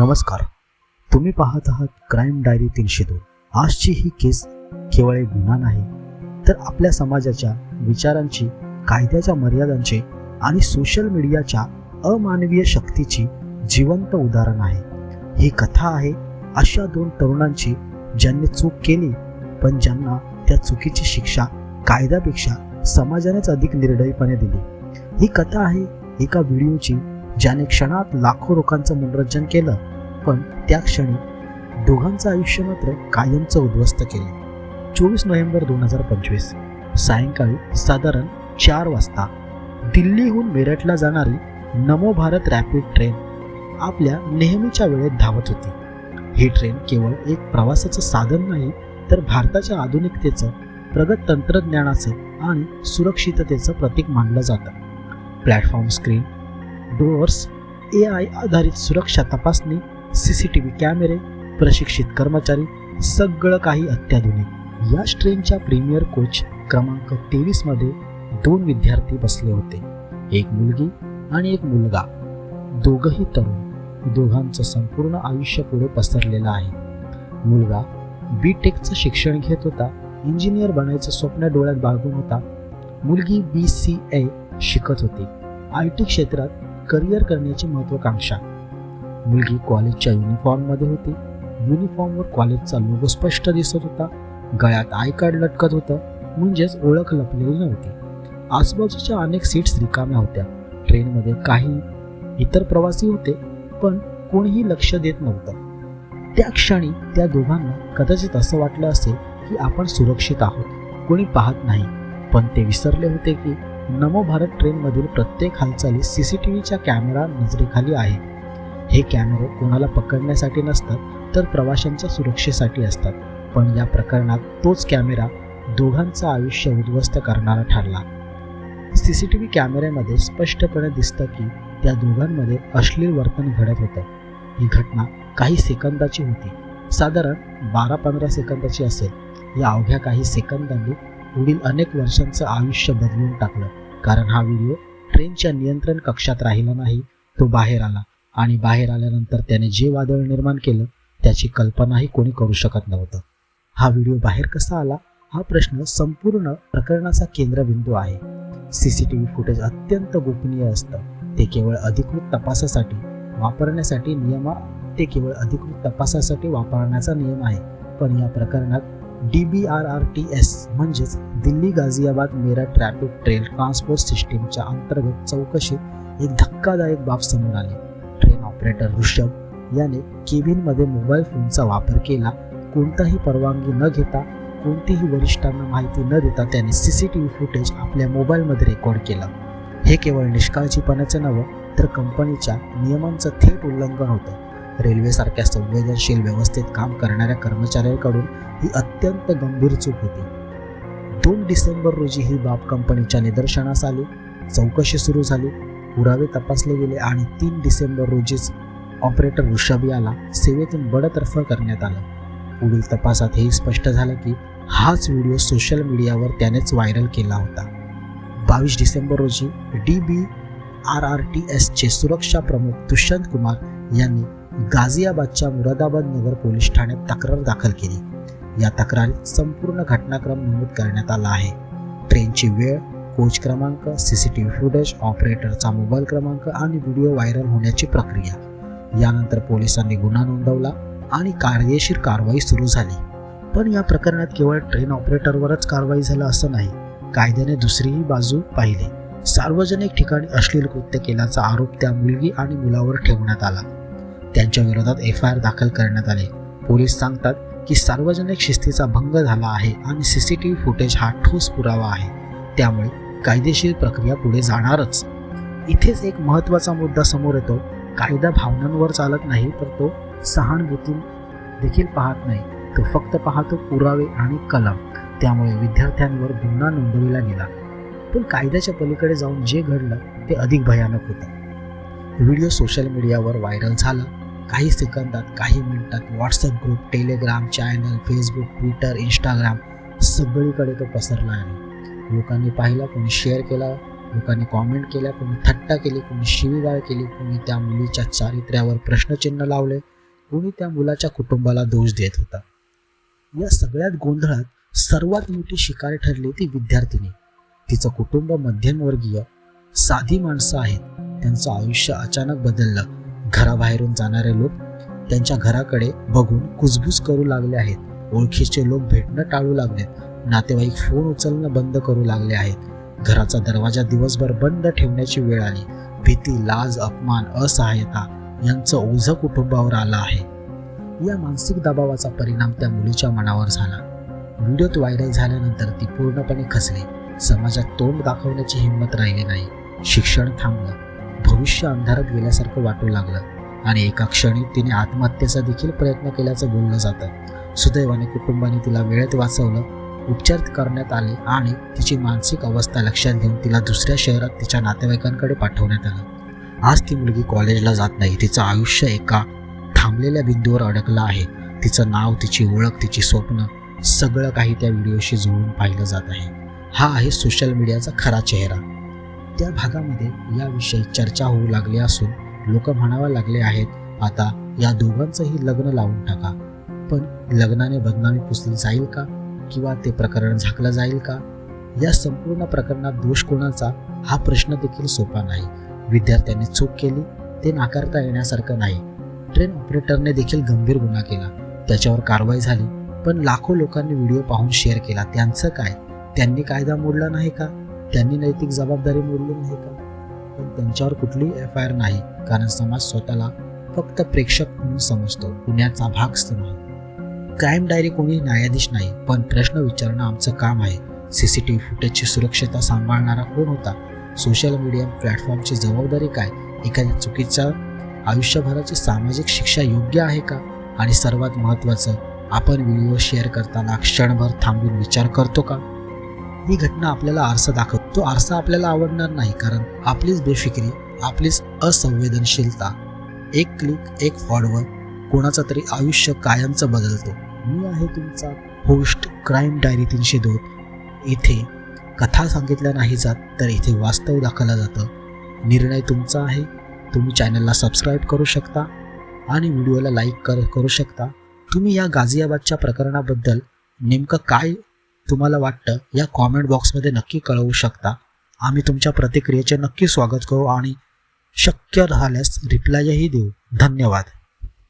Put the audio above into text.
नमस्कार. तुम्ही पाहत आहात क्राईम डायरी तीनशे दोन. आजची ही केस केवळ एक गुन्हा नाही तर आपल्या समाजाच्या विचारांची कायद्याच्या मर्यादांचे आणि सोशल मीडियाच्या अमानवीय शक्तीची जिवंत उदाहरण आहे. ही कथा आहे अशा दोन तरुणांची ज्यांनी चूक केली पण ज्यांना त्या चुकीची शिक्षा कायद्यापेक्षा समाजानेच अधिक निर्दयीपणे दिली. ही कथा आहे एका व्हिडिओची ज्याने क्षणात लाखो लोकांचं मनोरंजन केलं पण त्या क्षणी दोघांचं आयुष्य मात्र कायमचं उद्ध्वस्त केलं. चोवीस नोव्हेंबर दोन हजार पंचवीस सायंकाळी साधारण चार वाजता दिल्लीहून मेरठला जाणारी नमो भारत रॅपिड ट्रेन आपल्या नेहमीच्या वेळेत धावत होती. ही ट्रेन केवळ एक प्रवासाचं साधन नाही तर भारताच्या आधुनिकतेचं प्रगत तंत्रज्ञानाचं आणि सुरक्षिततेचं प्रतीक मानलं जातं. Platform screen doors A I आधारित सुरक्षा तपासणी सी सी टी व्ही कॅमेरे प्रशिक्षित कर्मचारी सगळं काही अत्याधुनिक. याच ट्रेनच्या प्रीमियर कोच क्रमांक तेवीसमध्ये दोन विद्यार्थी बसले होते. एक मुलगी आणि एक मुलगा. दोघंही तरुण. दोघांचं संपूर्ण आयुष्य पुढे पसरलेलं आहे. मुलगा बी टेकचं शिक्षण घेत होता. इंजिनियर बनायचं स्वप्न डोळ्यात बाळगून होता. मुलगी बी सी ए शिकत होती. आय टी क्षेत्रात करिअर करण्याची महत्वाकांक्षा. मुलगी कॉलेजच्या युनिफॉर्ममध्ये होती. युनिफॉर्मवर कॉलेजचा लोगो स्पष्ट दिसत होता. गळ्यात आय कार्ड लटकत होतं. म्हणजेच ओळख लपलेली नव्हती. आजूबाजूच्या अनेक सीट्स रिकाम्या होत्या. ट्रेनमध्ये काही इतर प्रवासी होते पण कोणीही लक्ष देत नव्हतं. त्या क्षणी त्या दोघांना कदाचित असं वाटलं असेल की आपण सुरक्षित आहोत. कोणी पाहत नाही. पण ते विसरले होते की नमो भारत ट्रेनमधील प्रत्येक हालचाली सी सी टी व्हीच्या कॅमेरा नजरेखाली आहे. हे कॅमेरे कोणाला पकडण्यासाठी नसतात तर प्रवाशांच्या सुरक्षेसाठी असतात. पण या प्रकरणात तोच कॅमेरा दोघांचं आयुष्य उद्ध्वस्त करणारा ठरला. सी सी टी व्ही कॅमेऱ्यामध्ये स्पष्टपणे दिसतं की त्या दोघांमध्ये अश्लील वर्तन घडत होतं. ही घटना काही सेकंदाची होती. साधारण बारा पंधरा सेकंदाची असेल. या अवघ्या काही सेकंदांनी पुढील अनेक वर्षांचं आयुष्य बदलून टाकलं. कारण हा व्हिडिओ ट्रेनच्या नियंत्रण कक्षात राहिला नाही तो बाहेर आला. आणि बाहेर आल्यानंतर त्याने जे वादळ निर्माण केलं त्याची कल्पनाही कोणी करू शकत नव्हतं. हा व्हिडिओ बाहेर कसा आला हा प्रश्न संपूर्ण प्रकरणाचा केंद्रबिंदू आहे. C C T V footage अत्यंत गोपनीय असतं. ते केवळ अधिकृत तपासासाठी वापरण्यासाठी नियमा ते केवळ अधिकृत तपासासाठी वापरण्याचा नियम आहे. पण या प्रकरणात D B R R T S म्हणजेच Delhi Ghaziabad Meerut rapid train transport सिस्टीमच्या अंतर्गत चौकशीत एक धक्कादायक बाब समोर आली. ट्रेन ऑपरेटर ऋषभ याने केबिनमध्ये मोबाईल फोनचा वापर केला. कोणताही परवानगी न घेता कोणतीही वरिष्ठांना माहिती न देता त्याने C C T V footage आपल्या मोबाईलमध्ये रेकॉर्ड केलं. हे केवळ निष्काळजीपणाचं नवं तर कंपनीच्या नियमांचं थेट उल्लंघन होतं. रेल्वेसारख्या संवेदनशील व्यवस्थेत काम करणाऱ्या कर्मचाऱ्यांकडून ही अत्यंत गंभीर चूक होती. दोन डिसेंबर रोजी ही बाब कंपनीच्या निदर्शनास आली. चौकशी सुरू झाली. पुरावे तपासले गेले आणि तीन डिसेंबर रोजीच ऑपरेटर ऋषभ याला सेवेतून बडतर्फ करण्यात आलं. पुढील तपासात हे स्पष्ट झालं की हाच व्हिडिओ सोशल मीडियावर त्यानेच व्हायरल केला होता. बावीस डिसेंबर रोजी D B R R T एसचे सुरक्षा प्रमुख दुष्यंत कुमार यांनी गाझियाबादच्या मुरादाबाद नगर पोलीस ठाण्यात तक्रार दाखल केली. या तक्रारीत संपूर्ण घटनाक्रम नमूद करण्यात आला आहे. ट्रेनची वेळ कोच क्रमांक C C T V footage ऑपरेटरचा mobile क्रमांक आणि व्हिडिओ व्हायरल होण्याची प्रक्रिया. यानंतर पोलिसांनी गुन्हा नोंदवला आणि कायदेशीर कारवाई सुरू झाली. पण या प्रकरणात केवळ ट्रेन ऑपरेटरवरच कारवाई झालं असं नाही कायद्याने दुसरीही बाजू पाहिली. सार्वजनिक ठिकाणी अश्लील कृत्य केल्याचा आरोप त्या मुलगी आणि मुलावर ठेवण्यात आला. त्यांच्या विरोधात एफ आय आर दाखल करण्यात आले. पोलीस सांगतात की सार्वजनिक शिस्तीचा भंग झाला आहे आणि C C T V footage हा ठोस पुरावा आहे. त्यामुळे कायदेशीर प्रक्रिया पुढे जाणारच. इथेच एक महत्त्वाचा मुद्दा समोर येतो. कायदा भावनांवर चालत नाही तर तो सहानुभूती देखील पाहत नाही. तो फक्त पाहतो पुरावे आणि कलम. त्यामुळे विद्यार्थ्यांवर गुन्हा नोंदविला गेला. पण कायद्याच्या पलीकडे जाऊन जे घडलं ते अधिक भयानक होतं. व्हिडिओ सोशल मीडियावर व्हायरल झाला. काही सेकंदात काही मिनिटात WhatsApp group Telegram channel Facebook Twitter Instagram सगळीकडे तो पसरला आहे. लोकांनी पाहिला कोणी शेअर केला लोकांनी कॉमेंट केल्या कोणी थट्टा केली कोणी शिवीगाळ केली कोणी त्या मुलीच्या चारित्र्यावर प्रश्नचिन्ह लावले कोणी त्या मुलाच्या कुटुंबाला दोष देत होता. या सगळ्यात गोंधळात सर्वात मोठी शिकारी ठरली ती विद्यार्थिनी. तिचं कुटुंब मध्यमवर्गीय साधी माणसं आहेत. त्यांचं आयुष्य अचानक बदललं. घराबाहेरून जाणारे लोक त्यांच्या घराकडे बघून कुजबूज करू लागले आहेत. ओळखीचे लोक भेटणं टाळू लागलेत नातेवाईक फोन उचलणं बंद करू लागले आहेत. घराचा दरवाजा दिवसभर बंद ठेवण्याची वेळ आली. भीती लाज अपमान असहाय्यता यांचं ओझं कुटुंबावर आलं आहे. या मानसिक दबावाचा परिणाम त्या मुलीच्या मनावर झाला. व्हिडिओत व्हायरल झाल्यानंतर ती पूर्णपणे खचली. समाजात तोंड दाखवण्याची हिंमत राहिली नाही. शिक्षण थांबलं. भविष्य अंधारात गेल्यासारखं वाटू लागलं. आणि एका क्षणी तिने आत्महत्येचा देखील प्रयत्न केल्याचं बोललं जातं. सुदैवाने कुटुंबाने तिला वेळेत वाचवलं उपचार करण्यात आले आणि तिची मानसिक अवस्था लक्षात घेऊन तिला दुसऱ्या शहरात तिच्या नातेवाईकांकडे पाठवण्यात आलं. आज ती मुलगी कॉलेजला जात नाही तिचं आयुष्य एका थांबलेल्या बिंदूवर अडकलं आहे. तिचं नाव तिची ओळख तिची स्वप्न सगळं काही त्या व्हिडिओशी जुळून पाहिलं जात आहे. हा आहे सोशल मीडियाचा खरा चेहरा. त्या भागामध्ये याविषयी चर्चा होऊ लागली असून लोक म्हणावा लागले आहेत आता या दोघांचंही लग्न लावून टाका. पण लग्नाने बदनामी पुसली जाईल का? किंवा ते प्रकरण झाकलं जाईल का? या संपूर्ण प्रकरणात दोष कोणाचा? हा प्रश्न देखील सोपा नाही. विद्यार्थ्यांनी चूक केली ते नाकारता येण्यासारखं नाही. ट्रेन ऑपरेटरने देखील गंभीर गुन्हा केला. त्याच्यावर कारवाई झाली पण लाखो लोकांनी व्हिडिओ पाहून शेअर केला. त्यांचं काय? त्यांनी कायदा मोडला नाही का? त्यांनी नैतिक जबाबदारी मोडली नाही का? पण त्यांच्यावर कुठलीही एफ आय आर नाही कारण समाज स्वतःला फक्त प्रेक्षक म्हणून समजतो. पुण्याचा भाग नाही. क्राईम डायरी कोणी न्यायाधीश नाही पण प्रश्न विचारणं आमचं काम आहे. सीसीटीव्ही फुटेजची सुरक्षता सांभाळणारा कोण होता? सोशल मीडिया प्लॅटफॉर्मची जबाबदारी काय? एखाद्या चुकीच्या आयुष्यभराची सामाजिक शिक्षा योग्य आहे का? आणि सर्वात महत्त्वाचं आपण व्हिडिओ शेअर करताना क्षणभर थांबून विचार करतो का? ही घटना आपल्याला आरसा दाखवतो. तो आरसा आपल्याला आवडणार नाही कारण आपलीच बेफिक्री आपलीच असंवेदनशीलता एक क्लिक एक फॉडवर कोणाचं तरी आयुष्य कायमचं बदलतो. मी आहे तुमचा होस्ट क्राईम डायरी तीनशे दोन. इथे कथा सांगितल्या नाही जात तर इथे वास्तव दाखवलं जातं. निर्णय तुमचा आहे. तुम्ही चॅनलला सबस्क्राईब करू शकता आणि व्हिडिओला लाईक कर करू शकता. तुम्ही या गाझियाबादच्या प्रकरणाबद्दल नेमकं काय तुम्हाला वाटतं या कॉमेंट बॉक्समध्ये नक्की कळवू शकता. आम्ही तुमच्या प्रतिक्रियेचे नक्की स्वागत करू आणि शक्य झाल्यास रिप्लायही देऊ. धन्यवाद.